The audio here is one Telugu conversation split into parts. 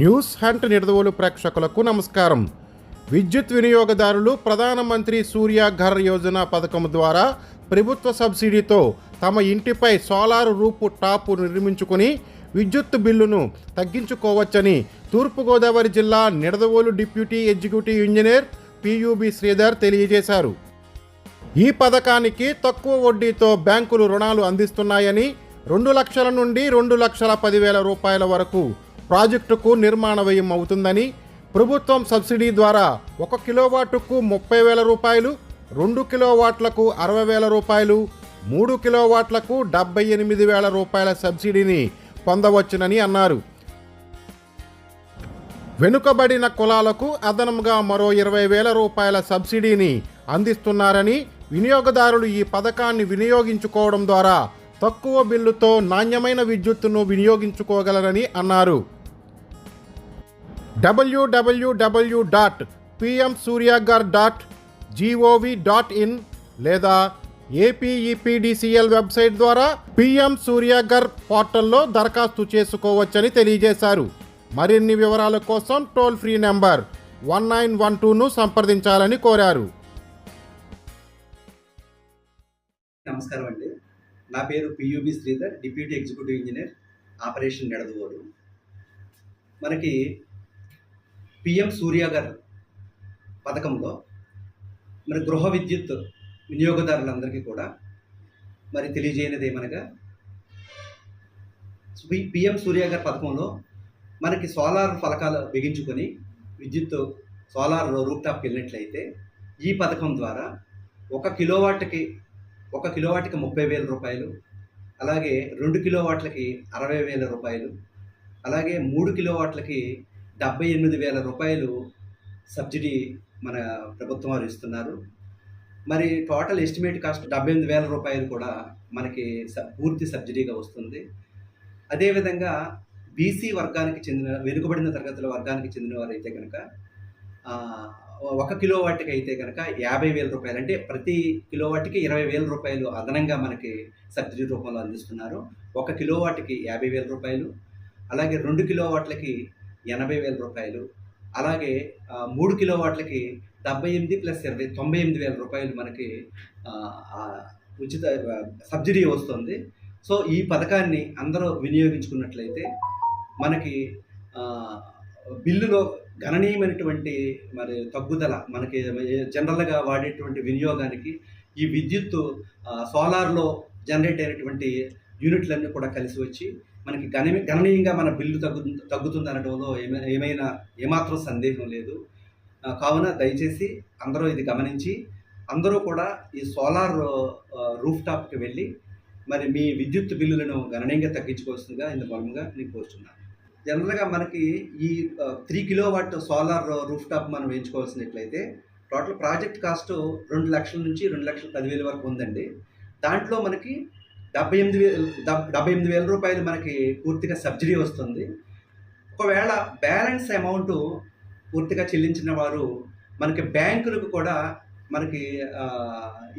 న్యూస్ హంట్ నిడదవోలు ప్రేక్షకులకు నమస్కారం. విద్యుత్ వినియోగదారులు ప్రధానమంత్రి సూర్యఘర్ యోజన పథకం ద్వారా ప్రభుత్వ సబ్సిడీతో తమ ఇంటిపై సోలార్ రూపు టాపు నిర్మించుకుని విద్యుత్ బిల్లును తగ్గించుకోవచ్చని తూర్పుగోదావరి జిల్లా Nidadavolu deputy executive engineer P U B Sridhar తెలియజేశారు. ఈ పథకానికి తక్కువ వడ్డీతో బ్యాంకులు రుణాలు అందిస్తున్నాయని రెండు లక్షల నుండి రెండు లక్షల పదివేల రూపాయల వరకు ప్రాజెక్టుకు నిర్మాణ వ్యయం అవుతుందని ప్రభుత్వం సబ్సిడీ ద్వారా ఒక కిలోవాటుకు ముప్పై వేల రూపాయలు రెండు కిలోవాట్లకు అరవై వేల రూపాయలు మూడు కిలోవాట్లకు డెబ్బై ఎనిమిది వేల రూపాయల సబ్సిడీని పొందవచ్చునని అన్నారు. వెనుకబడిన కులాలకు అదనంగా మరో ఇరవై వేల రూపాయల సబ్సిడీని అందిస్తున్నారని వినియోగదారులు ఈ పథకాన్ని వినియోగించుకోవడం ద్వారా తక్కువ బిల్లుతో నాణ్యమైన విద్యుత్తును వినియోగించుకోగలరని అన్నారు. WWW dot PM Suryaghar dot GOV dot in లేదా ఏపీఈపీడీసీఎల్ వెబ్సైట్ ద్వారా పిఎం సూర్యాగర్ పోర్టల్లో దరఖాస్తు చేసుకోవచ్చని తెలియజేశారు. మరిన్ని వివరాల కోసం toll free number one nine one టూను సంప్రదించాలని కోరారు. నమస్కారం అండి. నా పేరు P U B Sridhar deputy executive engineer operation Nidadavolu. మనకి పిఎం సూర్యాగర్ పథకంలో మన గృహ విద్యుత్ వినియోగదారులందరికీ కూడా మరి తెలియజేయనిది ఏమనగా పిఎం సూర్యాగర్ పథకంలో మనకి సోలార్ ఫలకాలు బిగించుకొని విద్యుత్ సోలార్ రూప్ టాప్కి వెళ్ళినట్లయితే ఈ పథకం ద్వారా ఒక కిలోవాట్కి ఒక కిలోవాట్కి ముప్పై వేల రూపాయలు అలాగే రెండు కిలోవాట్లకి అరవై వేల రూపాయలు అలాగే మూడు కిలోవాట్లకి డెబ్బై ఎనిమిది వేల రూపాయలు సబ్సిడీ మన ప్రభుత్వం వారు ఇస్తున్నారు. మరి టోటల్ ఎస్టిమేట్ కాస్ట్ డెబ్బై ఎనిమిది వేల రూపాయలు కూడా మనకి పూర్తి సబ్సిడీగా వస్తుంది. అదేవిధంగా బీసీ వర్గానికి చెందిన వెనుకబడిన తరగతుల వర్గానికి చెందిన వారైతే కనుక ఒక కిలో వాటికి అయితే కనుక యాభై వేల రూపాయలు అంటే ప్రతి కిలో వాటికి ఇరవై వేల రూపాయలు అదనంగా మనకి సబ్సిడీ రూపంలో అందిస్తున్నారు. ఒక కిలో వాటికి యాభై వేల రూపాయలు అలాగే రెండు కిలో వాట్లకి ఎనభై వేల రూపాయలు. అలాగే మూడు కిలో వాట్లకి డెబ్బై ఎనిమిది ప్లస్ ఇరవై తొంభై ఎనిమిది వేల రూపాయలు మనకి ఉచిత సబ్సిడీ వస్తుంది. సో ఈ పథకాన్ని అందరూ వినియోగించుకున్నట్లయితే మనకి బిల్లులో గణనీయమైనటువంటి మరి తగ్గుదల మనకి జనరల్గా వాడేటువంటి వినియోగానికి ఈ విద్యుత్తు సోలార్లో జనరేట్ అయినటువంటి యూనిట్లన్నీ కూడా కలిసి వచ్చి మనకి గణ గణనీయంగా మన బిల్లు తగ్గు తగ్గుతుంది అనడంలో ఏమైనా ఏమైనా ఏమాత్రం సందేహం లేదు. కావున దయచేసి అందరూ ఇది గమనించి అందరూ కూడా ఈ సోలార్ రూఫ్ టాప్కి వెళ్ళి మరి మీ విద్యుత్ బిల్లులను గణనీయంగా తగ్గించుకోవాల్సిందిగా ఇందు మూలంగా నేను కోరుతున్నాను జనరల్గా మనకి ఈ three kilo watt solar roof top మనం వేయించుకోవాల్సినట్లయితే టోటల్ ప్రాజెక్ట్ కాస్ట్ రెండు లక్షల నుంచి రెండు లక్షల పదివేల వరకు ఉందండి. దాంట్లో మనకి డెబ్బై ఎనిమిది వేలు డెబ్బై ఎనిమిది వేల రూపాయలు మనకి పూర్తిగా సబ్సిడీ వస్తుంది. ఒకవేళ బ్యాలెన్స్ అమౌంట్ పూర్తిగా చెల్లించిన వారు మనకి బ్యాంకులకు కూడా మనకి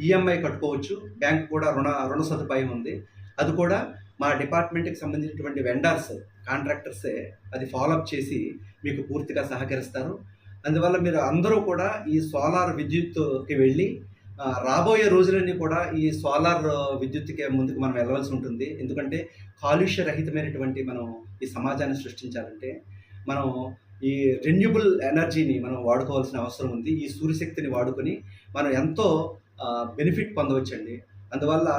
ఈఎంఐ కట్టుకోవచ్చు. బ్యాంకు కూడా రుణ రుణ సదుపాయం ఉంది. అది కూడా మా డిపార్ట్మెంట్కి సంబంధించినటువంటి వెండర్స్ కాంట్రాక్టర్సే అది ఫాలోఅప్ చేసి మీకు పూర్తిగా సహకరిస్తారు. అందువల్ల మీరు అందరూ కూడా ఈ సోలార్ విద్యుత్కి వెళ్ళి రాబోయే రోజులన్నీ కూడా ఈ సోలార్ విద్యుత్కే ముందుకు మనం వెళ్ళవలసి ఉంటుంది. ఎందుకంటే కాలుష్య రహితమైనటువంటి మనం ఈ సమాజాన్ని సృష్టించాలంటే మనం ఈ రెన్యూబుల్ ఎనర్జీని మనం వాడుకోవాల్సిన అవసరం ఉంది. ఈ సూర్యశక్తిని వాడుకొని మనం ఎంతో బెనిఫిట్ పొందవచ్చండి. అందువల్ల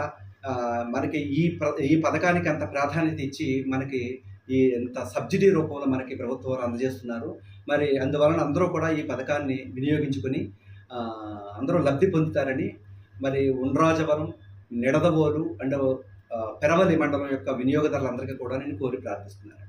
మనకి ఈ ప్ర ఈ పథకానికి అంత ప్రాధాన్యత ఇచ్చి మనకి ఈ ఎంత సబ్సిడీ రూపంలో మనకి ప్రభుత్వం వారు అందజేస్తున్నారు. మరి అందువలన అందరూ కూడా ఈ పథకాన్ని వినియోగించుకొని అందరూ లబ్ధి పొందుతారని మరి ఉండ్రాజవరం నిడదవోలు అండ్ పెరవలి మండలం యొక్క వినియోగదారులందరికీ కూడా నేను కోరి ప్రార్థిస్తున్నాను